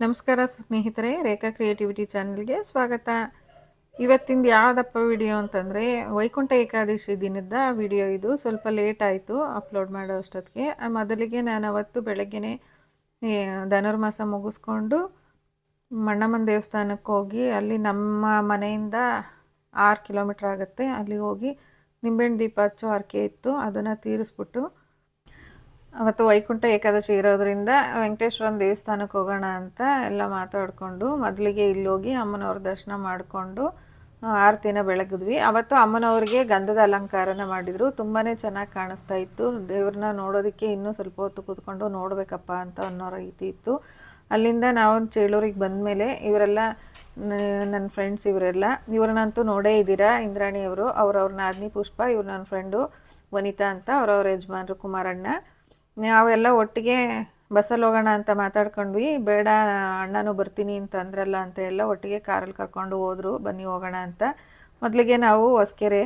ನಮಸ್ಕಾರ ಸ್ನೇಹಿತರೆ, ರೇಖಾ ಕ್ರಿಯೇಟಿವಿಟಿ ಚಾನಲ್ಗೆ ಸ್ವಾಗತ. ಇವತ್ತಿಂದ ಯಾವುದಪ್ಪ ವಿಡಿಯೋ ಅಂತಂದರೆ, ವೈಕುಂಠ ಏಕಾದಶಿ ದಿನದ ವಿಡಿಯೋ ಇದು. ಸ್ವಲ್ಪ ಲೇಟ್ ಆಯಿತು ಅಪ್ಲೋಡ್ ಮಾಡೋ ಅಷ್ಟೊತ್ತಿಗೆ. ಮೊದಲಿಗೆ ನಾನು ಅವತ್ತು ಬೆಳಗ್ಗೆನೆ ಧನುರ್ಮಾಸ ಮುಗಿಸ್ಕೊಂಡು ಮಣ್ಣಮ್ಮನ ದೇವಸ್ಥಾನಕ್ಕೆ ಹೋಗಿ, ಅಲ್ಲಿ ನಮ್ಮ ಮನೆಯಿಂದ ಆರು ಕಿಲೋಮೀಟ್ರ್ ಆಗುತ್ತೆ. ಅಲ್ಲಿ ಹೋಗಿ ನಿಂಬೆಹಣ್ಣು ದೀಪ ಹಚ್ಚೋ ಹರಕೆ ಇತ್ತು. ಅದನ್ನು ತೀರಿಸ್ಬಿಟ್ಟು ಅವತ್ತು ವೈಕುಂಠ ಏಕಾದಶಿ ಇರೋದ್ರಿಂದ ವೆಂಕಟೇಶ್ವರನ ದೇವಸ್ಥಾನಕ್ಕೆ ಹೋಗೋಣ ಅಂತ ಎಲ್ಲ ಮಾತಾಡಿಕೊಂಡು ಮೊದಲಿಗೆ ಇಲ್ಲೋಗಿ ಅಮ್ಮನವ್ರ ದರ್ಶನ ಮಾಡಿಕೊಂಡು ಆರತಿನ ಬೆಳಗಿದ್ವಿ. ಅವತ್ತು ಅಮ್ಮನವ್ರಿಗೆ ಗಂಧದ ಅಲಂಕಾರನ ಮಾಡಿದರು. ತುಂಬಾ ಚೆನ್ನಾಗಿ ಕಾಣಿಸ್ತಾ ಇತ್ತು. ದೇವ್ರನ್ನ ನೋಡೋದಕ್ಕೆ ಇನ್ನೂ ಸ್ವಲ್ಪ ಹೊತ್ತು ಕೂತ್ಕೊಂಡು ನೋಡಬೇಕಪ್ಪ ಅಂತ ಅನ್ನೋ ರೀತಿ ಇತ್ತು. ಅಲ್ಲಿಂದ ನಾವು ಚೇಳೂರಿಗೆ ಬಂದಮೇಲೆ ಇವರೆಲ್ಲ ನನ್ನ ಫ್ರೆಂಡ್ಸ್ ಇವರೆಲ್ಲ, ಇವ್ರನ್ನಂತೂ ನೋಡೇ ಇದ್ದೀರಾ ಇಂದ್ರಾಣಿಯವರು? ಅವ್ರವ್ರ ನಾದಿನಿ ಪುಷ್ಪ, ಇವ್ರು ನನ್ನ ಫ್ರೆಂಡು ವನಿತಾ ಅಂತ, ಅವರವ್ರ ಯಜಮಾನ್ರು ಕುಮಾರಣ್ಣ. ನಾವೆಲ್ಲ ಒಟ್ಟಿಗೆ ಬಸ್ಸಲ್ಲಿ ಹೋಗೋಣ ಅಂತ ಮಾತಾಡ್ಕೊಂಡ್ವಿ. ಬೇಡ, ಅಣ್ಣನೂ ಬರ್ತೀನಿ ಅಂತ ಅಂದ್ರಲ್ಲ ಅಂತ ಎಲ್ಲ ಒಟ್ಟಿಗೆ ಕಾರಲ್ಲಿ ಕರ್ಕೊಂಡು ಹೋದರು. ಬನ್ನಿ ಹೋಗೋಣ ಅಂತ. ಮೊದಲಿಗೆ ನಾವು ಹೊಸ್ಕೆರೆ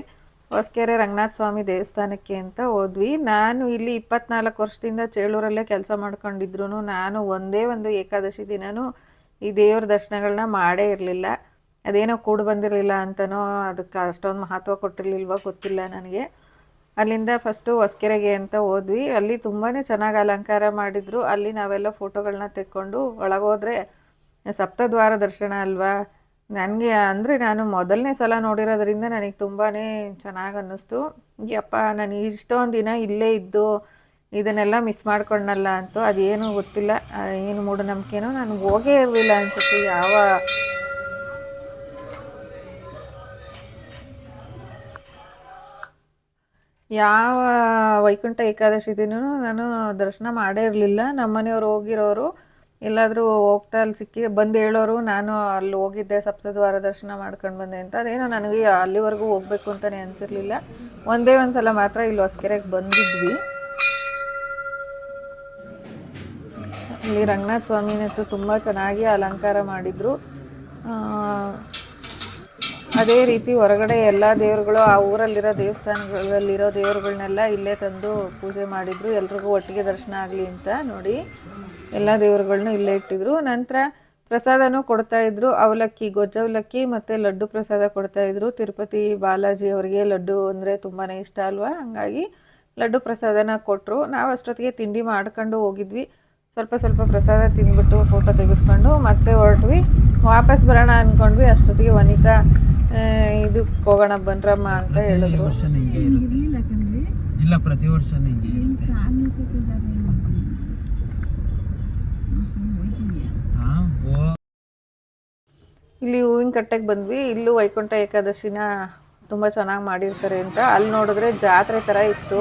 ಹೊಸ್ಕೆರೆ ರಂಗನಾಥ ಸ್ವಾಮಿ ದೇವಸ್ಥಾನಕ್ಕೆ ಅಂತ ಹೋದ್ವಿ. ನಾನು ಇಲ್ಲಿ ಇಪ್ಪತ್ನಾಲ್ಕು ವರ್ಷದಿಂದ ಚೇಳೂರಲ್ಲೇ ಕೆಲಸ ಮಾಡ್ಕೊಂಡಿದ್ರು ನಾನು ಒಂದೇ ಒಂದು ಏಕಾದಶಿ ದಿನವೂ ಈ ದೇವ್ರ ದರ್ಶನಗಳನ್ನ ಮಾಡೇ ಇರಲಿಲ್ಲ. ಅದೇನೋ ಕೂಡು ಬಂದಿರಲಿಲ್ಲ ಅಂತನೋ ಅದಕ್ಕೆ ಅಷ್ಟೊಂದು ಮಹತ್ವ ಕೊಟ್ಟಿರಲಿಲ್ವ ಗೊತ್ತಿಲ್ಲ ನನಗೆ. ಅಲ್ಲಿಂದ ಫಸ್ಟು ಹೊಸ್ಕೆರೆಗೆ ಅಂತ ಹೋದ್ವಿ. ಅಲ್ಲಿ ತುಂಬಾ ಚೆನ್ನಾಗಿ ಅಲಂಕಾರ ಮಾಡಿದರು. ಅಲ್ಲಿ ನಾವೆಲ್ಲ ಫೋಟೋಗಳನ್ನ ತೆಕ್ಕೊಂಡು ಒಳಗೋದ್ರೆ ಸಪ್ತದ್ವಾರ ದರ್ಶನ ಅಲ್ವಾ? ನನಗೆ ಅಂದರೆ ನಾನು ಮೊದಲನೇ ಸಲ ನೋಡಿರೋದ್ರಿಂದ ನನಗೆ ತುಂಬಾ ಚೆನ್ನಾಗಿ ಅನ್ನಿಸ್ತು. ಯಪ್ಪ ನಾನು ಇಷ್ಟೊಂದು ದಿನ ಇಲ್ಲೇ ಇದ್ದು ಇದನ್ನೆಲ್ಲ ಮಿಸ್ ಮಾಡ್ಕೊಂಡಲ್ಲ ಅಂತೂ ಅದೇನು ಗೊತ್ತಿಲ್ಲ. ಏನು ಮೂಢನಂಬಿಕೆನೋ ನನಗೆ ಹೋಗೇ ಇರಲಿಲ್ಲ ಅನಿಸುತ್ತೆ. ಯಾವ ಯಾವ ವೈಕುಂಠ ಏಕಾದಶಿ ದಿನ ನಾನು ದರ್ಶನ ಮಾಡೇ ಇರಲಿಲ್ಲ. ನಮ್ಮ ಮನೆಯವ್ರು ಹೋಗಿರೋರು ಎಲ್ಲಾದರೂ ಹೋಗ್ತಾ ಅಲ್ಲಿ ಸಿಕ್ಕಿ ಬಂದು ಹೇಳೋರು, ನಾನು ಅಲ್ಲಿ ಹೋಗಿದ್ದೆ, ಸಪ್ತದ್ವಾರ ದರ್ಶನ ಮಾಡ್ಕೊಂಡು ಬಂದೆ ಅಂತ. ಅದೇನೋ ನನಗೆ ಅಲ್ಲಿವರೆಗೂ ಹೋಗಬೇಕು ಅಂತಲೇ ಅನಿಸಿರ್ಲಿಲ್ಲ. ಒಂದೇ ಒಂದು ಸಲ ಮಾತ್ರ ಇಲ್ಲಿ ಹೊಸ್ಕೆರೆಗೆ ಬಂದಿದ್ವಿ. ಇಲ್ಲಿ ರಂಗನಾಥ ಸ್ವಾಮಿನಂತೂ ತುಂಬ ಚೆನ್ನಾಗಿ ಅಲಂಕಾರ ಮಾಡಿದರು. ಅದೇ ರೀತಿ ಹೊರಗಡೆ ಎಲ್ಲ ದೇವರುಗಳು ಆ ಊರಲ್ಲಿರೋ ದೇವಸ್ಥಾನಗಳಲ್ಲಿರೋ ದೇವರುಗಳನ್ನೆಲ್ಲ ಇಲ್ಲೇ ತಂದು ಪೂಜೆ ಮಾಡಿದರು. ಎಲ್ರಿಗೂ ಒಟ್ಟಿಗೆ ದರ್ಶನ ಆಗಲಿ ಅಂತ ನೋಡಿ ಎಲ್ಲ ದೇವರುಗಳನ್ನ ಇಲ್ಲೇ ಇಟ್ಟಿದ್ರು. ನಂತರ ಪ್ರಸಾದನೂ ಕೊಡ್ತಾಯಿದ್ರು ಅವಲಕ್ಕಿ ಗೊಜ್ಜವಲಕ್ಕಿ ಮತ್ತು ಲಡ್ಡು ಪ್ರಸಾದ ಕೊಡ್ತಾಯಿದ್ರು ತಿರುಪತಿ ಬಾಲಾಜಿ ಅವರಿಗೆ ಲಡ್ಡು ಅಂದರೆ ತುಂಬಾ ಇಷ್ಟ ಅಲ್ವಾ? ಹಾಗಾಗಿ ಲಡ್ಡು ಪ್ರಸಾದನ ಕೊಟ್ಟರು ನಾವು ಅಷ್ಟೊತ್ತಿಗೆ ತಿಂಡಿ ಮಾಡ್ಕೊಂಡು ಹೋಗಿದ್ವಿ. ಸ್ವಲ್ಪ ಸ್ವಲ್ಪ ಪ್ರಸಾದ ತಿಂದ್ಬಿಟ್ಟು ಫೋಟೋ ತೆಗೆಸ್ಕೊಂಡು ಮತ್ತೆ ಹೊರಟ್ವಿ. ವಾಪಸ್ ಬರೋಣ ಅಂದ್ಕೊಂಡ್ವಿ ಅಷ್ಟೊತ್ತಿಗೆ ವನಿತಾ ಇದಕ್ಕೆ ಹೋಗೋಣ ಬನ್ರಮ್ಮ ಅಂತ ಹೇಳಿದ್ರು. ಇಲ್ಲ ಪ್ರತಿ ವರ್ಷ ಇಲ್ಲಿ ಹೂವಿನ ಕಟ್ಟೆಗೆ ಬಂದ್ವಿ. ಇಲ್ಲೂ ವೈಕುಂಠ ಏಕಾದಶಿನ ತುಂಬ ಚೆನ್ನಾಗಿ ಮಾಡಿರ್ತಾರೆ ಅಂತ. ಅಲ್ಲಿ ನೋಡಿದ್ರೆ ಜಾತ್ರೆ ಥರ ಇತ್ತು.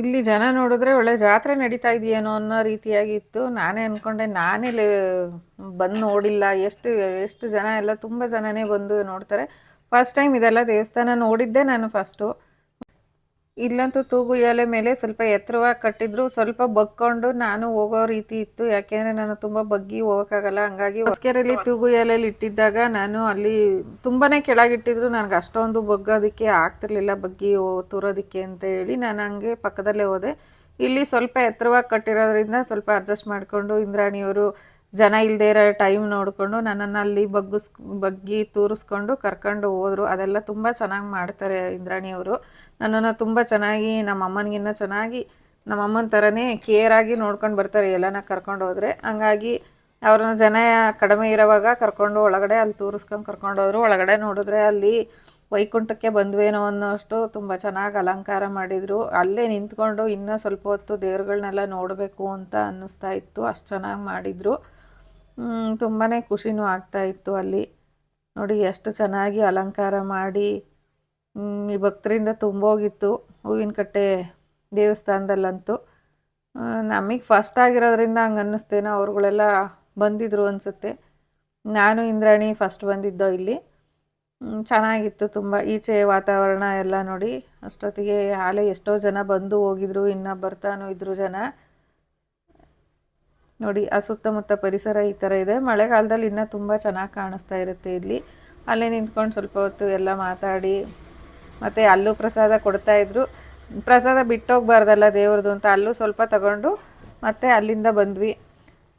ಇಲ್ಲಿ ಜನ ನೋಡಿದ್ರೆ ಒಳ್ಳೆ ಜಾತ್ರೆ ನಡೀತಾ ಇದೆಯೇನೋ ಅನ್ನೋ ರೀತಿಯಾಗಿತ್ತು ನಾನೇ ಅಂದ್ಕೊಂಡೆ ನಾನೇ ಬಂದು ನೋಡಿಲ್ಲ. ಎಷ್ಟು ಎಷ್ಟು ಜನ ಎಲ್ಲ ತುಂಬ ಜನನೇ ಬಂದು ನೋಡ್ತಾರೆ. ಫಸ್ಟ್ ಟೈಮ್ ಇದೆಲ್ಲ ದೇವಸ್ಥಾನ ನೋಡಿದ್ದೆ ನಾನು ಫಸ್ಟು ಇಲ್ಲಂತೂ ತೂಗು ಎಲೆ ಮೇಲೆ ಸ್ವಲ್ಪ ಎತ್ತರವಾಗಿ ಕಟ್ಟಿದ್ರು, ಸ್ವಲ್ಪ ಬಗ್ಕೊಂಡು ನಾನು ಹೋಗೋ ರೀತಿ ಇತ್ತು. ಯಾಕೆಂದ್ರೆ ನಾನು ತುಂಬಾ ಬಗ್ಗಿ ಹೋಗೋಕ್ಕಾಗಲ್ಲ. ಹಂಗಾಗಿ ಹೊಸ್ಕೆರೆಯಲ್ಲಿ ತೂಗು ಎಲೆಯಲ್ಲಿ ಇಟ್ಟಿದ್ದಾಗ ನಾನು ಅಲ್ಲಿ ತುಂಬಾನೇ ಕೆಳಗಿಟ್ಟಿದ್ರು. ನನಗೆ ಅಷ್ಟೊಂದು ಬಗ್ಗೋದಕ್ಕೆ ಆಗ್ತಿರ್ಲಿಲ್ಲ, ಬಗ್ಗಿ ತೂರೋದಕ್ಕೆ ಅಂತ ಹೇಳಿ ನಾನು ಹಂಗೆ ಪಕ್ಕದಲ್ಲೇ ಹೋದೆ. ಇಲ್ಲಿ ಸ್ವಲ್ಪ ಎತ್ತರವಾಗಿ ಕಟ್ಟಿರೋದ್ರಿಂದ ಸ್ವಲ್ಪ ಅಡ್ಜಸ್ಟ್ ಮಾಡಿಕೊಂಡು ಇಂದ್ರಾಣಿಯವರು ಜನ ಇಲ್ಲದೆ ಇರೋ ಟೈಮ್ ನೋಡಿಕೊಂಡು ನನ್ನನ್ನು ಅಲ್ಲಿ ಬಗ್ಗಿಸ್, ಬಗ್ಗಿ ತೂರಿಸ್ಕೊಂಡು ಕರ್ಕೊಂಡು ಹೋದರು. ಅದೆಲ್ಲ ತುಂಬ ಚೆನ್ನಾಗಿ ಮಾಡ್ತಾರೆ ಇಂದ್ರಾಣಿಯವರು. ನನ್ನನ್ನು ತುಂಬ ಚೆನ್ನಾಗಿ ನಮ್ಮ ಅಮ್ಮನಿಗಿನ್ನ ಚೆನ್ನಾಗಿ ನಮ್ಮ ಅಮ್ಮನ ಥರನೇ ಕೇರಾಗಿ ನೋಡ್ಕೊಂಡು ಬರ್ತಾರೆ ಎಲ್ಲನ ಕರ್ಕೊಂಡು ಹೋದರೆ. ಹಂಗಾಗಿ ಅವ್ರನ್ನ ಜನ ಕಡಿಮೆ ಇರೋವಾಗ ಕರ್ಕೊಂಡು ಒಳಗಡೆ ಅಲ್ಲಿ ತೂರಿಸ್ಕೊಂಡು ಕರ್ಕೊಂಡು ಹೋದ್ರು. ಒಳಗಡೆ ನೋಡಿದ್ರೆ ಅಲ್ಲಿ ವೈಕುಂಠಕ್ಕೆ ಬಂದ್ವೇನೋ ಅನ್ನೋಷ್ಟು ತುಂಬ ಚೆನ್ನಾಗಿ ಅಲಂಕಾರ ಮಾಡಿದರು. ಅಲ್ಲೇ ನಿಂತ್ಕೊಂಡು ಇನ್ನೂ ಸ್ವಲ್ಪ ಹೊತ್ತು ದೇವ್ರುಗಳನ್ನೆಲ್ಲ ನೋಡಬೇಕು ಅಂತ ಅನ್ನಿಸ್ತಾ ಇತ್ತು. ಅಷ್ಟು ಚೆನ್ನಾಗಿ ಮಾಡಿದರು. ತುಂಬಾ ಖುಷಿನೂ ಆಗ್ತಾಯಿತ್ತು ಅಲ್ಲಿ. ನೋಡಿ, ಎಷ್ಟು ಚೆನ್ನಾಗಿ ಅಲಂಕಾರ ಮಾಡಿ ಈ ಭಕ್ತರಿಂದ ತುಂಬೋಗಿತ್ತು ಹೂವಿನ ಕಟ್ಟೆ ದೇವಸ್ಥಾನದಲ್ಲಂತೂ. ನಮಗೆ ಫಸ್ಟ್ ಆಗಿರೋದ್ರಿಂದ ಹಂಗೆ ಅನ್ನಿಸ್ತೇನೋ, ಅವ್ರುಗಳೆಲ್ಲ ಬಂದಿದ್ರು ಅನಿಸುತ್ತೆ. ನಾನು, ಇಂದ್ರಾಣಿ ಫಸ್ಟ್ ಬಂದಿದ್ದೋ ಇಲ್ಲಿ. ಚೆನ್ನಾಗಿತ್ತು ತುಂಬ. ಈಚೆ ವಾತಾವರಣ ಎಲ್ಲ ನೋಡಿ, ಅಷ್ಟೊತ್ತಿಗೆ ಆಲೆ ಎಷ್ಟೋ ಜನ ಬಂದು ಹೋಗಿದ್ರು, ಇನ್ನು ಬರ್ತಾನೂ ಇದ್ರು ಜನ. ನೋಡಿ, ಆ ಸುತ್ತಮುತ್ತ ಪರಿಸರ ಈ ಥರ ಇದೆ. ಮಳೆಗಾಲದಲ್ಲಿ ಇನ್ನೂ ತುಂಬ ಚೆನ್ನಾಗಿ ಕಾಣಿಸ್ತಾ ಇರುತ್ತೆ ಇಲ್ಲಿ. ಅಲ್ಲೇ ನಿಂತ್ಕೊಂಡು ಸ್ವಲ್ಪ ಹೊತ್ತು ಎಲ್ಲ ಮಾತಾಡಿ ಮತ್ತು ಅಲ್ಲೂ ಪ್ರಸಾದ ಕೊಡ್ತಾಯಿದ್ರು ಪ್ರಸಾದ ಬಿಟ್ಟೋಗ್ಬಾರ್ದಲ್ಲ ದೇವ್ರದ್ದು ಅಂತ ಅಲ್ಲೂ ಸ್ವಲ್ಪ ತಗೊಂಡು ಮತ್ತೆ ಅಲ್ಲಿಂದ ಬಂದ್ವಿ.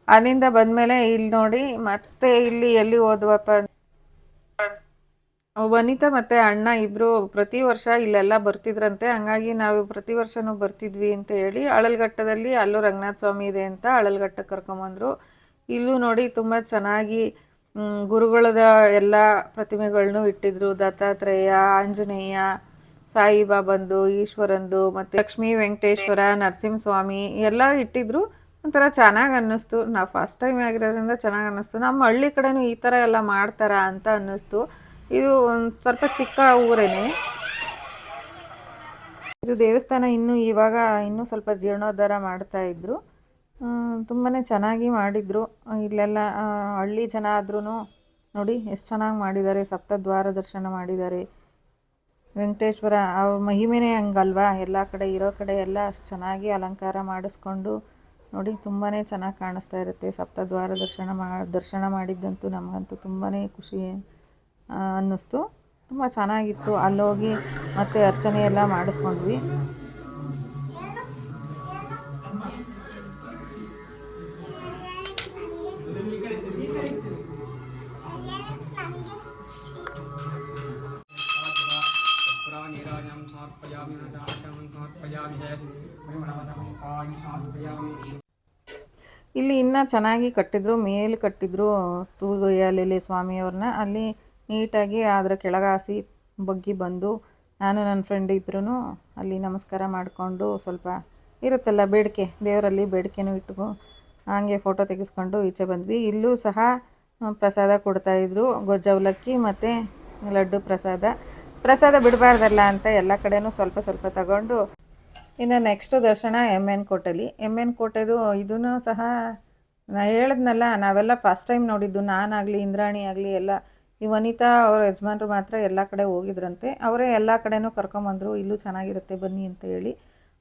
ಅಲ್ಲಿಂದ ಬಂದಮೇಲೆ ಇಲ್ಲಿ ನೋಡಿ ಮತ್ತೆ ಇಲ್ಲಿ ಎಲ್ಲಿ ಹೋದ್ವಪ್ಪ ವನಿತಾ ಮತ್ತೆ ಅಣ್ಣ ಇಬ್ರು ಪ್ರತಿ ವರ್ಷ ಇಲ್ಲೆಲ್ಲ ಬರ್ತಿದ್ರಂತೆ. ಹಂಗಾಗಿ ನಾವು ಪ್ರತಿ ವರ್ಷನೂ ಬರ್ತಿದ್ವಿ ಅಂತ ಹೇಳಿ ಅಳಲ್ಘಟ್ಟದಲ್ಲಿ ಅಲ್ಲೂ ರಂಗನಾಥ ಸ್ವಾಮಿ ಇದೆ ಅಂತ ಅಳಲ್ಘಟ್ಟಕ್ಕೆ ಕರ್ಕೊಂಬಂದರು. ಇಲ್ಲೂ ನೋಡಿ ತುಂಬ ಚೆನ್ನಾಗಿ ಗುರುಗಳದ ಎಲ್ಲ ಪ್ರತಿಮೆಗಳನ್ನೂ ಇಟ್ಟಿದ್ರು. ದತ್ತಾತ್ರೇಯ, ಆಂಜನೇಯ ಸಾಯಿಬಾಬಂದು ಈಶ್ವರಂದು, ಮತ್ತು ಲಕ್ಷ್ಮೀ ವೆಂಕಟೇಶ್ವರ, ನರಸಿಂಹಸ್ವಾಮಿ ಎಲ್ಲ ಇಟ್ಟಿದ್ರು. ಒಂಥರ ಚೆನ್ನಾಗಿ ಅನ್ನಿಸ್ತು. ನಾ ಫಸ್ಟ್ ಟೈಮ್ ಆಗಿರೋದ್ರಿಂದ ಚೆನ್ನಾಗಿ ಅನ್ನಿಸ್ತು. ನಮ್ಮ ಹಳ್ಳಿ ಕಡೆನೂ ಈ ಥರ ಎಲ್ಲ ಮಾಡ್ತಾರ ಅಂತ ಅನ್ನಿಸ್ತು. ಇದು ಒಂದು ಸ್ವಲ್ಪ ಚಿಕ್ಕ ಊರೇನೆ. ಇದು ದೇವಸ್ಥಾನ ಇನ್ನೂ ಇವಾಗ ಇನ್ನೂ ಸ್ವಲ್ಪ ಜೀರ್ಣೋದ್ಧಾರ ಮಾಡ್ತಾ ಇದ್ರು. ತುಂಬಾ ಚೆನ್ನಾಗಿ ಮಾಡಿದರು. ಇಲ್ಲೆಲ್ಲ ಹಳ್ಳಿ ಜನ ಆದ್ರೂ ನೋಡಿ ಎಷ್ಟು ಚೆನ್ನಾಗಿ ಮಾಡಿದ್ದಾರೆ. ಸಪ್ತದ್ವಾರ ದರ್ಶನ ಮಾಡಿದ್ದಾರೆ. ವೆಂಕಟೇಶ್ವರ ಅವ್ರ ಮಹಿಮೆನೇ ಹಂಗಲ್ವಾ? ಎಲ್ಲ ಕಡೆ, ಇರೋ ಕಡೆ ಎಲ್ಲ ಅಷ್ಟು ಚೆನ್ನಾಗಿ ಅಲಂಕಾರ ಮಾಡಿಸ್ಕೊಂಡು ನೋಡಿ ತುಂಬಾ ಚೆನ್ನಾಗಿ ಕಾಣಿಸ್ತಾ ಇರುತ್ತೆ. ಸಪ್ತದ್ವಾರ ದರ್ಶನ ಮಾ, ದರ್ಶನ ಮಾಡಿದ್ದಂತೂ ನಮಗಂತೂ ತುಂಬಾ ಖುಷಿ ಅನ್ನಿಸ್ತು. ತುಂಬ ಚೆನ್ನಾಗಿತ್ತು. ಅಲ್ಲೋಗಿ ಮತ್ತೆ ಅರ್ಚನೆ ಎಲ್ಲ ಮಾಡಿಸ್ಕೊಂಡ್ವಿ. ಇನ್ನೂ ಚೆನ್ನಾಗಿ ಕಟ್ಟಿದ್ರು, ಮೇಲೆ ಕಟ್ಟಿದ್ರು ತೂಗುಯ್ಯಾಲೆಲೆ ಸ್ವಾಮಿಯವ್ರನ್ನ. ಅಲ್ಲಿ ನೀಟಾಗಿ ಅದರ ಕೆಳಗಾಸಿ ಬಗ್ಗಿ ಬಂದು ನಾನು ನನ್ನ ಫ್ರೆಂಡ್ ಇಬ್ಬರೂ ಅಲ್ಲಿ ನಮಸ್ಕಾರ ಮಾಡಿಕೊಂಡು ಸ್ವಲ್ಪ ಇರುತ್ತಲ್ಲ ಬೇಡಿಕೆ, ದೇವರಲ್ಲಿ ಬೇಡಿಕೆನೂ ಇಟ್ಕೊ ಹಾಗೆ ಫೋಟೋ ತೆಗೆಸ್ಕೊಂಡು ಈಚೆ ಬಂದ್ವಿ. ಇಲ್ಲೂ ಸಹ ಪ್ರಸಾದ ಕೊಡ್ತಾಯಿದ್ರು ಗೊಜ್ಜವಲಕ್ಕಿ ಮತ್ತು ಲಡ್ಡು ಪ್ರಸಾದ. ಪ್ರಸಾದ ಬಿಡಬಾರ್ದಲ್ಲ ಅಂತ ಎಲ್ಲ ಕಡೆಯೂ ಸ್ವಲ್ಪ ಸ್ವಲ್ಪ ತಗೊಂಡು ಇನ್ನು ನೆಕ್ಸ್ಟು ದರ್ಶನ ಎಂ ಎನ್ ಕೋಟೆಲಿ. ಎಂ ಎನ್ ಕೋಟೆದು ಇದೂ ಸಹ ನಾ ಹೇಳಿದ್ನಲ್ಲ, ನಾವೆಲ್ಲ ಫಸ್ಟ್ ಟೈಮ್ ನೋಡಿದ್ದು, ನಾನಾಗಲಿ, ಇಂದ್ರಾಣಿ ಆಗಲಿ, ಎಲ್ಲ. ಈ ವನಿತಾ ಅವ್ರ ಯಜಮಾನ್ರು ಮಾತ್ರ ಎಲ್ಲ ಕಡೆ ಹೋಗಿದ್ರಂತೆ. ಅವರೇ ಎಲ್ಲ ಕಡೆನೂ ಕರ್ಕೊಂಬಂದರು ಇಲ್ಲೂ ಚೆನ್ನಾಗಿರುತ್ತೆ, ಬನ್ನಿ ಅಂತ ಹೇಳಿ.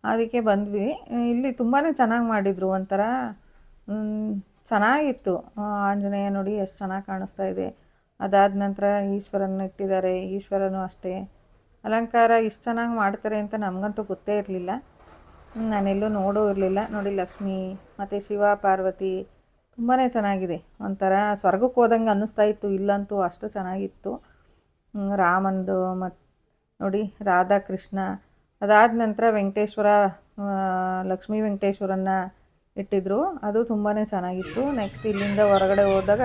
ಅದಕ್ಕೆ ಬಂದ್ವಿ. ಇಲ್ಲಿ ತುಂಬಾ ಚೆನ್ನಾಗಿ ಮಾಡಿದರು ಒಂಥರ ಚೆನ್ನಾಗಿತ್ತು. ಆಂಜನೇಯ ನೋಡಿ ಎಷ್ಟು ಚೆನ್ನಾಗಿ ಕಾಣಿಸ್ತಾ ಇದೆ. ಅದಾದ ನಂತರ ಈಶ್ವರನ ಇಟ್ಟಿದ್ದಾರೆ, ಈಶ್ವರನೂ ಅಷ್ಟೇ. ಅಲಂಕಾರ ಇಷ್ಟು ಚೆನ್ನಾಗಿ ಮಾಡ್ತಾರೆ ಅಂತ ನಮಗಂತೂ ಗೊತ್ತೇ ಇರಲಿಲ್ಲ. ನಾನೆಲ್ಲೂ ನೋಡೋ ಇರಲಿಲ್ಲ. ನೋಡಿ ಲಕ್ಷ್ಮಿ, ಮತ್ತು ಶಿವ, ಪಾರ್ವತಿ ತುಂಬಾ ಚೆನ್ನಾಗಿದೆ. ಒಂಥರ ಸ್ವರ್ಗಕ್ಕೆ ಹೋದಂಗೆ ಅನ್ನಿಸ್ತಾ ಇತ್ತು, ಇಲ್ಲಂತೂ ಅಷ್ಟು ಚೆನ್ನಾಗಿತ್ತು. ರಾಮಂದು ಮತ್ತು ನೋಡಿ ರಾಧಾಕೃಷ್ಣ ಅದಾದ ನಂತರ ವೆಂಕಟೇಶ್ವರ ಲಕ್ಷ್ಮೀ ವೆಂಕಟೇಶ್ವರನ್ನ ಇಟ್ಟಿದ್ರು. ಅದು ತುಂಬಾ ಚೆನ್ನಾಗಿತ್ತು. ನೆಕ್ಸ್ಟ್ ಇಲ್ಲಿಂದ ಹೊರಗಡೆ ಹೋದಾಗ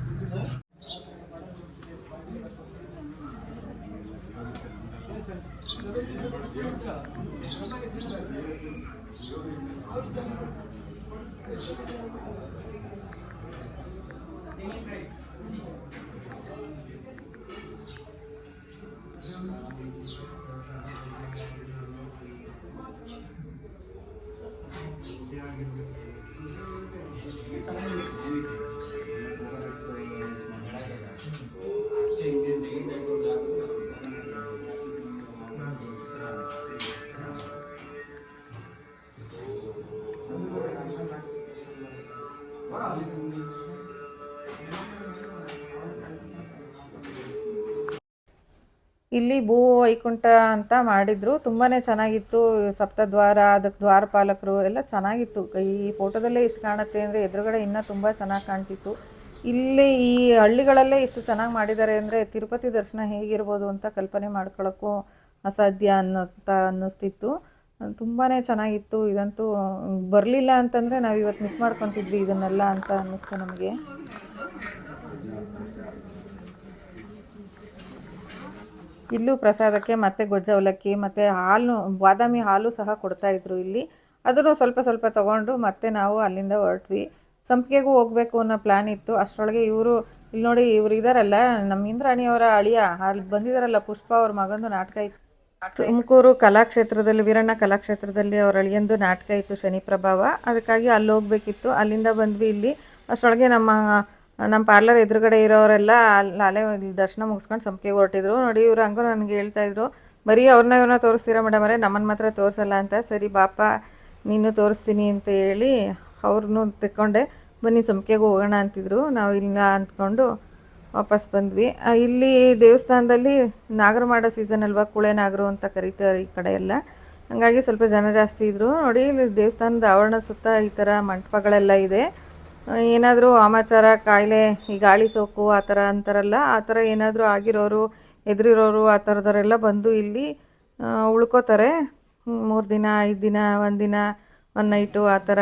ಇಲ್ಲಿ ಭೂ ವೈಕುಂಠ ಅಂತ ಮಾಡಿದ್ರು. ತುಂಬಾ ಚೆನ್ನಾಗಿತ್ತು. ಸಪ್ತದ್ವಾರ ಅದಕ್ಕೆ ದ್ವಾರಪಾಲಕರು ಎಲ್ಲ ಚೆನ್ನಾಗಿತ್ತು. ಈ ಫೋಟೋದಲ್ಲೇ ಇಷ್ಟು ಕಾಣುತ್ತೆ ಅಂದರೆ ಎದುರುಗಡೆ ಇನ್ನೂ ತುಂಬ ಚೆನ್ನಾಗಿ ಕಾಣ್ತಿತ್ತು. ಇಲ್ಲಿ ಈ ಹಳ್ಳಿಗಳಲ್ಲೇ ಇಷ್ಟು ಚೆನ್ನಾಗಿ ಮಾಡಿದ್ದಾರೆ ಅಂದರೆ ತಿರುಪತಿ ದರ್ಶನ ಹೇಗಿರ್ಬೋದು ಅಂತ ಕಲ್ಪನೆ ಮಾಡ್ಕೊಳ್ಳೋಕ್ಕೂ ಅಸಾಧ್ಯ ಅನ್ನೋಂಥ ಅನ್ನಿಸ್ತಿತ್ತು. ತುಂಬಾ ಚೆನ್ನಾಗಿತ್ತು. ಇದಂತೂ ಬರಲಿಲ್ಲ ಅಂತಂದರೆ ನಾವು ಇವತ್ತು ಮಿಸ್ ಮಾಡ್ಕೊತಿದ್ವಿ ಇದನ್ನೆಲ್ಲ ಅಂತ ಅನ್ನಿಸ್ತು ನಮಗೆ. ಇಲ್ಲೂ ಪ್ರಸಾದಕ್ಕೆ ಮತ್ತು ಗೊಜ್ಜ ಅವಲಕ್ಕಿ, ಮತ್ತು ಹಾಲು ಬಾದಾಮಿ ಹಾಲು ಸಹ ಕೊಡ್ತಾ ಇದ್ರು ಇಲ್ಲಿ. ಅದನ್ನು ಸ್ವಲ್ಪ ಸ್ವಲ್ಪ ತಗೊಂಡು ಮತ್ತೆ ನಾವು ಅಲ್ಲಿಂದ ಹೊರಟ್ವಿ. ಸಂಪಿಗೆಗೂ ಹೋಗಬೇಕು ಅನ್ನೋ ಪ್ಲ್ಯಾನ್ ಇತ್ತು. ಅಷ್ಟರೊಳಗೆ ಇವರು ಇಲ್ಲಿ ನೋಡಿ ಇವರು ಇದ್ದಾರಲ್ಲ ನಮ್ಮ ಇಂದ್ರಾಣಿಯವರ ಅಳಿಯ, ಅಲ್ಲಿ ಬಂದಿದ್ದಾರಲ್ಲ ಪುಷ್ಪ ಅವ್ರ ಮಗಂದು ನಾಟಕ ಇತ್ತು. ತುಮಕೂರು ಕಲಾಕ್ಷೇತ್ರದಲ್ಲಿ, ವೀರಣ್ಣ ಕಲಾಕ್ಷೇತ್ರದಲ್ಲಿ ಅವರ ಅಳಿಯಂದು ನಾಟಕ ಇತ್ತು ಶನಿ ಪ್ರಭಾವ ಅದಕ್ಕಾಗಿ ಅಲ್ಲಿ ಹೋಗಬೇಕಿತ್ತು. ಅಲ್ಲಿಂದ ಬಂದ್ವಿ ಇಲ್ಲಿ. ಅಷ್ಟರೊಳಗೆ ನಮ್ಮ ನಮ್ಮ ಪಾರ್ಲರ್ ಎದುರುಗಡೆ ಇರೋರೆಲ್ಲ ಅಲ್ಲಿ ಅಲ್ಲೇ ಇಲ್ಲಿ ದರ್ಶನ ಮುಗಿಸ್ಕೊಂಡು ಸಂಪಿಗೆ ಹೊರಟಿದ್ರು. ನೋಡಿ, ಇವ್ರು ಹಂಗೂ ನನಗೆ ಹೇಳ್ತಾ ಇದ್ರು, ಬರೀ ಅವ್ರನ್ನ ಇವ್ರನ್ನ ತೋರಿಸ್ತೀರಾ ಮೇಡಮ್ ಅವರೇ? ನಮ್ಮನ್ನು ಮಾತ್ರ ತೋರಿಸಲ್ಲ ಅಂತ. ಸರಿ ಬಾಪ, ನೀನು ತೋರಿಸ್ತೀನಿ ಅಂತ ಹೇಳಿ ಅವ್ರನ್ನೂ ತೆಕ್ಕೊಂಡೆ ಬನ್ನಿ ಸಂಪಿಗೆಗೆ ಹೋಗೋಣ ಅಂತಿದ್ರು. ನಾವು ಇಲ್ಲ ಅಂದ್ಕೊಂಡು ವಾಪಸ್ ಬಂದ್ವಿ. ಇಲ್ಲಿ ದೇವಸ್ಥಾನದಲ್ಲಿ ನಾಗರ ಮಾಡೋ ಸೀಸನ್ ಅಲ್ವಾ, ಕುಳೆ ನಾಗರು ಅಂತ ಕರೀತಾರೆ ಈ ಕಡೆ ಎಲ್ಲ. ಹಾಗಾಗಿ ಸ್ವಲ್ಪ ಜನ ಜಾಸ್ತಿ ಇದ್ದರು ನೋಡಿ, ಇಲ್ಲಿ ದೇವಸ್ಥಾನದ ಆವರಣ ಸುತ್ತ ಈ ಥರ ಮಂಟಪಗಳೆಲ್ಲ ಇದೆ. ಏನಾದರೂ ಆಮಾಚಾರ ಕಾಯಿಲೆ, ಈ ಗಾಳಿ ಸೋಕು, ಆ ಥರ ಅಂತಾರಲ್ಲ ಆ ಥರ ಏನಾದರೂ ಆಗಿರೋರು, ಎದುರಿರೋರು, ಆ ಥರದವರೆಲ್ಲ ಬಂದು ಇಲ್ಲಿ ಉಳ್ಕೋತಾರೆ. ಮೂರು ದಿನ, ಐದು ದಿನ ಒಂದು ದಿನ ಒನ್ ನೈಟು, ಆ ಥರ.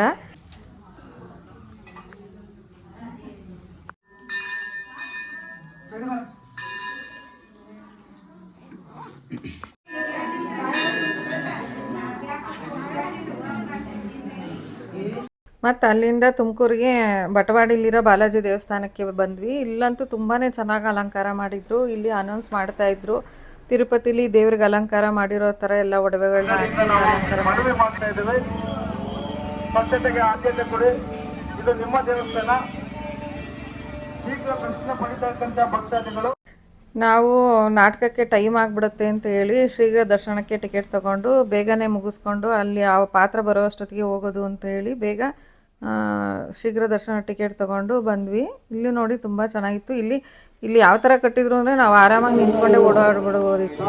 ಮತ್ತು ಅಲ್ಲಿಂದ ತುಮಕೂರಿಗೆ ಬಟವಾಡಿಲಿರೋ ಬಾಲಾಜಿ ದೇವಸ್ಥಾನಕ್ಕೆ ಬಂದ್ವಿ. ಇಲ್ಲಂತೂ ತುಂಬಾ ಚೆನ್ನಾಗಿ ಅಲಂಕಾರ ಮಾಡಿದ್ರು. ಇಲ್ಲಿ ಅನೌನ್ಸ್ ಮಾಡ್ತಾ ಇದ್ರು. ತಿರುಪತಿಲಿ ದೇವ್ರಿಗೆ ಅಲಂಕಾರ ಮಾಡಿರೋ ಥರ ಎಲ್ಲ ಒಡವೆಗಳನ್ನ ಅಲಂಕಾರ ಸ್ವಚ್ಛತೆಗೆ ಆದ್ಯತೆ ಕೊಡಿ. ಇದು ನಿಮ್ಮ ದೇವಸ್ಥಾನ. ಶೀಘ್ರ ಕೃಷ್ಣ ಪಡಿತಕ್ಕಂಥ ಭಕ್ತಾದಿಗಳು. ನಾವು ನಾಟಕಕ್ಕೆ ಟೈಮ್ ಆಗಿಬಿಡುತ್ತೆ ಅಂತ ಹೇಳಿ ಶೀಘ್ರ ದರ್ಶನಕ್ಕೆ ಟಿಕೆಟ್ ತಗೊಂಡು ಬೇಗನೆ ಮುಗಿಸ್ಕೊಂಡು ಅಲ್ಲಿ ಆ ಪಾತ್ರ ಬರೋ ಅಷ್ಟೊತ್ತಿಗೆ ಹೋಗೋದು ಅಂತ ಹೇಳಿ ಬೇಗ ಶೀಘ್ರ ದರ್ಶನ ಟಿಕೆಟ್ ತೊಗೊಂಡು ಬಂದ್ವಿ. ಇಲ್ಲಿ ನೋಡಿ ತುಂಬ ಚೆನ್ನಾಗಿತ್ತು. ಇಲ್ಲಿ ಇಲ್ಲಿ ಯಾವ ಥರ ಕಟ್ಟಿದ್ರು ಅಂದರೆ ನಾವು ಆರಾಮಾಗಿ ನಿಂತ್ಕೊಂಡೆ ಓಡಾಡ್ಬಿಡ್ಬೋದಿತ್ತು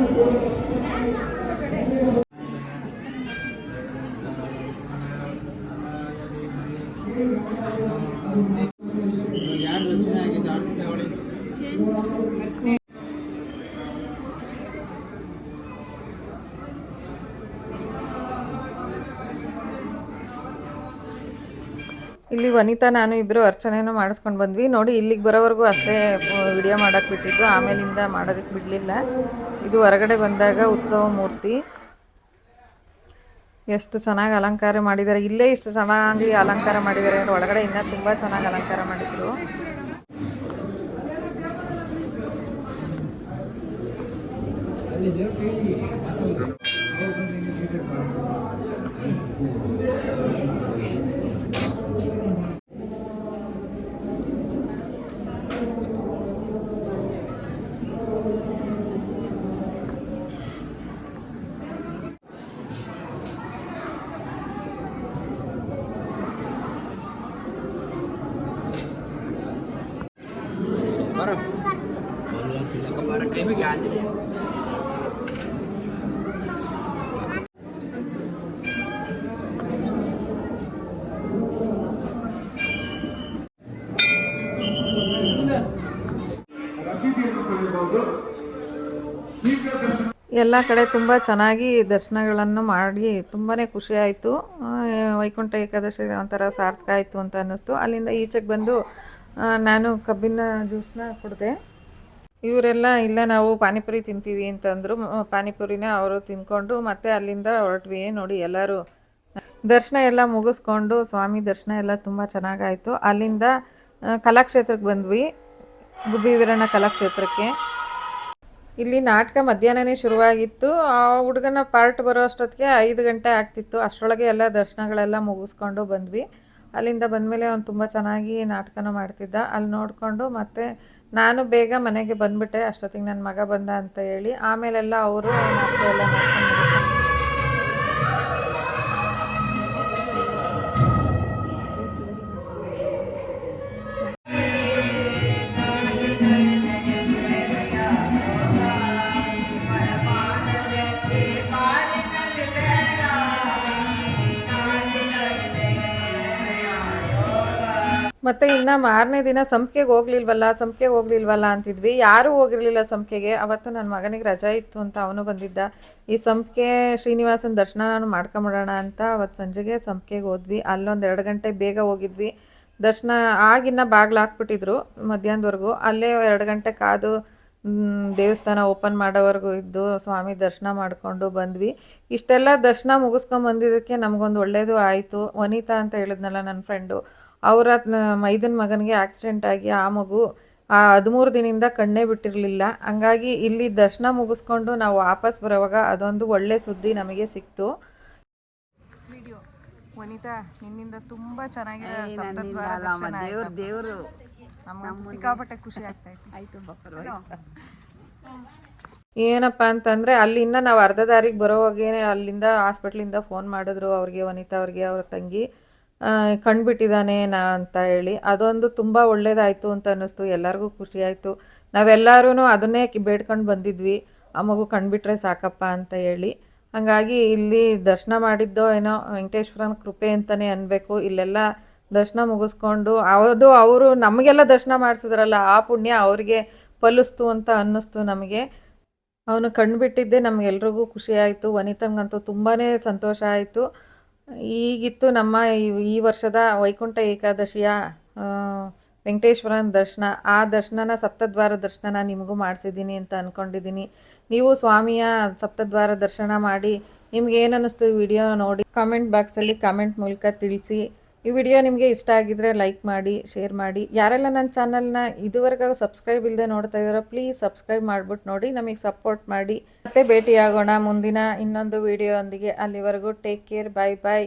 ಯಾರು ಇಲ್ಲಿ ವನಿತಾ, ನಾನು ಇಬ್ಬರು ಅರ್ಚನೆನೂ ಮಾಡಿಸ್ಕೊಂಡು ಬಂದ್ವಿ. ನೋಡಿ, ಇಲ್ಲಿಗೆ ಬರೋವರೆಗೂ ಅಷ್ಟೇ ವಿಡಿಯೋ ಮಾಡೋಕ್ಕೆ ಬಿಟ್ಟಿದ್ದು. ಆಮೇಲಿಂದ ಮಾಡೋದಕ್ಕೆ ಬಿಡಲಿಲ್ಲ. ಇದು ಹೊರಗಡೆ ಬಂದಾಗ ಉತ್ಸವ ಮೂರ್ತಿ. ಎಷ್ಟು ಚೆನ್ನಾಗಿ ಅಲಂಕಾರ ಮಾಡಿದ್ದಾರೆ. ಇಲ್ಲೇ ಇಷ್ಟು ಚೆನ್ನಾಗಿ ಅಲಂಕಾರ ಮಾಡಿದ್ದಾರೆ ಅಂದರೆ ಒಳಗಡೆ ಇನ್ನೂ ತುಂಬ ಚೆನ್ನಾಗಿ ಅಲಂಕಾರ ಮಾಡಿದರು. ಎಲ್ಲ ಕಡೆ ತುಂಬ ಚೆನ್ನಾಗಿ ದರ್ಶನಗಳನ್ನು ಮಾಡಿ ತುಂಬಾ ಖುಷಿ ಆಯಿತು. ವೈಕುಂಠ ಏಕಾದಶಿ ಒಂಥರ ಸಾರ್ಥಕ ಆಯಿತು ಅಂತ ಅನ್ನಿಸ್ತು. ಅಲ್ಲಿಂದ ಈಚೆಗೆ ಬಂದು ನಾನು ಕಬ್ಬಿನ ಜ್ಯೂಸ್ನ ಕುಡಿದೆ. ಇವರೆಲ್ಲ, ಇಲ್ಲ, ನಾವು ಪಾನಿಪುರಿ ತಿಂತೀವಿ ಅಂತಂದರು ಪಾನಿಪುರಿನ ಅವರು ತಿಂದ್ಕೊಂಡು ಮತ್ತೆ ಅಲ್ಲಿಂದ ಹೊರಟ್ವಿ. ನೋಡಿ, ಎಲ್ಲರೂ ದರ್ಶನ ಎಲ್ಲ ಮುಗಿಸ್ಕೊಂಡು, ಸ್ವಾಮಿ ದರ್ಶನ ಎಲ್ಲ ತುಂಬ ಚೆನ್ನಾಗಾಯಿತು. ಅಲ್ಲಿಂದ ಕಲಾಕ್ಷೇತ್ರಕ್ಕೆ ಬಂದ್ವಿ, ಗುಬ್ಬಿ ವೀರಣ್ಣ ಕಲಾಕ್ಷೇತ್ರಕ್ಕೆ. ಇಲ್ಲಿ ನಾಟಕ ಮಧ್ಯಾಹ್ನನೇ ಶುರುವಾಗಿತ್ತು. ಆ ಹುಡುಗನ ಪಾರ್ಟ್ ಬರೋ ಅಷ್ಟೊತ್ತಿಗೆ ಐದು ಗಂಟೆ ಆಗ್ತಿತ್ತು. ಅಷ್ಟರೊಳಗೆ ಎಲ್ಲ ದರ್ಶನಗಳೆಲ್ಲ ಮುಗಿಸ್ಕೊಂಡು ಬಂದ್ವಿ. ಅಲ್ಲಿಂದ ಬಂದಮೇಲೆ ಅವ್ನು ತುಂಬ ಚೆನ್ನಾಗಿ ನಾಟಕನ ಮಾಡ್ತಿದ್ದ. ಅಲ್ಲಿ ನೋಡಿಕೊಂಡು ಮತ್ತೆ ನಾನು ಬೇಗ ಮನೆಗೆ ಬಂದುಬಿಟ್ಟೆ, ಅಷ್ಟೊತ್ತಿಗೆ ನನ್ನ ಮಗ ಬಂದ ಅಂತ ಹೇಳಿ. ಆಮೇಲೆಲ್ಲ ಅವರು ನಾಟಕ ಎಲ್ಲ ಮತ್ತು ಇನ್ನು ಮಾರನೇ ದಿನ ಸಂಪಿಗೆಗೆ ಹೋಗ್ಲಿಲ್ವಲ್ಲ ಸಂಪಿಗೆಗೆ ಹೋಗ್ಲಿಲ್ವಲ್ಲ ಅಂತಿದ್ವಿ. ಯಾರೂ ಹೋಗಿರಲಿಲ್ಲ ಸಂಪಿಗೆಗೆ ಅವತ್ತು ನನ್ನ ಮಗನಿಗೆ ರಜಾ ಇತ್ತು ಅಂತ ಅವನು ಬಂದಿದ್ದ. ಈ ಸಂಪಿಗೆ ಶ್ರೀನಿವಾಸನ ದರ್ಶನ ನಾನು ಮಾಡ್ಕೊಂಬಿಡೋಣ ಅಂತ ಅವತ್ತು ಸಂಜೆಗೆ ಸಂಪಿಗೆಗೆ ಹೋದ್ವಿ. ಅಲ್ಲೊಂದು ಎರಡು ಗಂಟೆ ಬೇಗ ಹೋಗಿದ್ವಿ. ದರ್ಶನ ಆಗಿನ್ನ ಬಾಗಿಲು ಹಾಕ್ಬಿಟ್ಟಿದ್ರು ಮಧ್ಯಾಹ್ನದವರೆಗೂ. ಅಲ್ಲೇ ಎರಡು ಗಂಟೆ ಕಾದು ದೇವಸ್ಥಾನ ಓಪನ್ ಮಾಡೋವರೆಗೂ ಇದ್ದು ಸ್ವಾಮಿ ದರ್ಶನ ಮಾಡಿಕೊಂಡು ಬಂದ್ವಿ. ಇಷ್ಟೆಲ್ಲ ದರ್ಶನ ಮುಗಿಸ್ಕೊಂಡು ಬಂದಿದ್ದಕ್ಕೆ ನಮಗೊಂದು ಒಳ್ಳೇದು ಆಯಿತು. ವನಿತಾ ಅಂತ ಹೇಳಿದ್ನಲ್ಲ ನನ್ನ ಫ್ರೆಂಡು. ಅವರ ಮೈದನ ಮಗನಿಗೆ ಆಕ್ಸಿಡೆಂಟ್ ಆಗಿ ಆ ಮಗು ಆ ಹದಿಮೂರು ದಿನದಿಂದ ಕಣ್ಣೇ ಬಿಟ್ಟಿರಲಿಲ್ಲ. ಹಂಗಾಗಿ ಇಲ್ಲಿ ದರ್ಶನ ಮುಗಿಸ್ಕೊಂಡು ನಾವು ವಾಪಸ್ ಬರೋವಾಗ ಅದೊಂದು ಒಳ್ಳೆ ಸುದ್ದಿ ನಮಗೆ ಸಿಕ್ತು. ವಿಡಿಯೋ. ವನಿತಾ ನಿನ್ನಿಂದ ತುಂಬಾ ಚೆನ್ನಾಗಿದೆ ದೇವರು ಸಿಕ್ಕಾಪಟ್ಟೆ ಖುಷಿ ಆಗ್ತಾ ಆಯ್ತು ಏನಪ್ಪ ಅಂತಂದರೆ ಅಲ್ಲಿಂದ ನಾವು ಅರ್ಧ ದಾರಿಗೆ ಬರೋವಾಗೇನೆ ಅಲ್ಲಿಂದ ಹಾಸ್ಪಿಟ್ಲಿಂದ ಫೋನ್ ಮಾಡಿದ್ರು ಅವ್ರಿಗೆ ವನಿತಾ ಅವ್ರಿಗೆ ಅವ್ರ ತಂಗಿ. ಕಂಡ್ಬಿಟ್ಟಿದ್ದಾನೆ ನಾ ಅಂತ ಹೇಳಿ. ಅದೊಂದು ತುಂಬ ಒಳ್ಳೇದಾಯಿತು ಅಂತ ಅನ್ನಿಸ್ತು. ಎಲ್ಲರಿಗೂ ಖುಷಿಯಾಯಿತು. ನಾವೆಲ್ಲರೂ ಅದನ್ನೇ ಬೇಡ್ಕೊಂಡು ಬಂದಿದ್ವಿ. ಆ ಮಗು ಕಂಡುಬಿಟ್ರೆ ಸಾಕಪ್ಪ ಅಂತ ಹೇಳಿ. ಹಾಗಾಗಿ ಇಲ್ಲಿ ದರ್ಶನ ಮಾಡಿದ್ದೋ ಏನೋ ವೆಂಕಟೇಶ್ವರನ ಕೃಪೆ ಅಂತಲೇ ಅನ್ನಬೇಕು ಇಲ್ಲೆಲ್ಲ ದರ್ಶನ ಮುಗಿಸ್ಕೊಂಡು, ಅದು ಅವರು ನಮಗೆಲ್ಲ ದರ್ಶನ ಮಾಡಿಸಿದ್ರಲ್ಲ, ಆ ಪುಣ್ಯ ಅವರಿಗೆ ಫಲಿಸ್ತು ಅಂತ ಅನ್ನಿಸ್ತು ನಮಗೆ. ಅವನು ಕಂಡುಬಿಟ್ಟಿದ್ದೆ ನಮಗೆಲ್ರಿಗೂ ಖುಷಿಯಾಯಿತು. ವನಿತಂಗಂತೂ ತುಂಬಾ ಸಂತೋಷ ಆಯಿತು. ಈಗಿತ್ತು ನಮ್ಮ ಈ- ವರ್ಷದ ವೈಕುಂಠ ಏಕಾದಶಿಯ ವೆಂಕಟೇಶ್ವರನ ದರ್ಶನ. ಆ ದರ್ಶನನ, ಸಪ್ತದ್ವಾರ ದರ್ಶನನ ನಿಮಗೂ ಮಾಡಿಸಿದ್ದೀನಿ ಅಂತ ಅಂದ್ಕೊಂಡಿದ್ದೀನಿ ನೀವು ಸ್ವಾಮಿಯ ಸಪ್ತದ್ವಾರ ದರ್ಶನ ಮಾಡಿ, ನಿಮ್ಗೆ ಏನು ಅನ್ನಿಸ್ತು ವಿಡಿಯೋ ನೋಡಿ ಕಾಮೆಂಟ್ ಬಾಕ್ಸಲ್ಲಿ ಕಾಮೆಂಟ್ ಮೂಲಕ ತಿಳಿಸಿ. ಈ ವಿಡಿಯೋ ನಿಮಗೆ ಇಷ್ಟ ಆಗಿದ್ರೆ ಲೈಕ್ ಮಾಡಿ, ಶೇರ್ ಮಾಡಿ. ಯಾರೆಲ್ಲ ನನ್ನ ಚಾನಲ್ನ ಇದುವರೆಗೂ ಸಬ್ಸ್ಕ್ರೈಬ್ ಇಲ್ಲದೆ ನೋಡ್ತಾ ಇದ್ದಾರೋ ಪ್ಲೀಸ್ ಸಬ್ಸ್ಕ್ರೈಬ್ ಮಾಡಿಬಿಟ್ಟು ನೋಡಿ, ನಮಗೆ ಸಪೋರ್ಟ್ ಮಾಡಿ. ಮತ್ತೆ ಭೇಟಿಯಾಗೋಣ ಮುಂದಿನ ಇನ್ನೊಂದು ವಿಡಿಯೋದೊಂದಿಗೆ ಅಲ್ಲಿವರೆಗೂ take care bye bye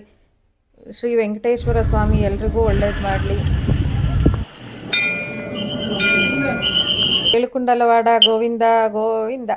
Shri Venkateshwara Swami ಎಲ್ರಿಗೂ ಒಳ್ಳೇದು ಮಾಡಲಿ. ಏಳುಕುಂಡಲವಾಡ ಗೋವಿಂದ ಗೋವಿಂದ.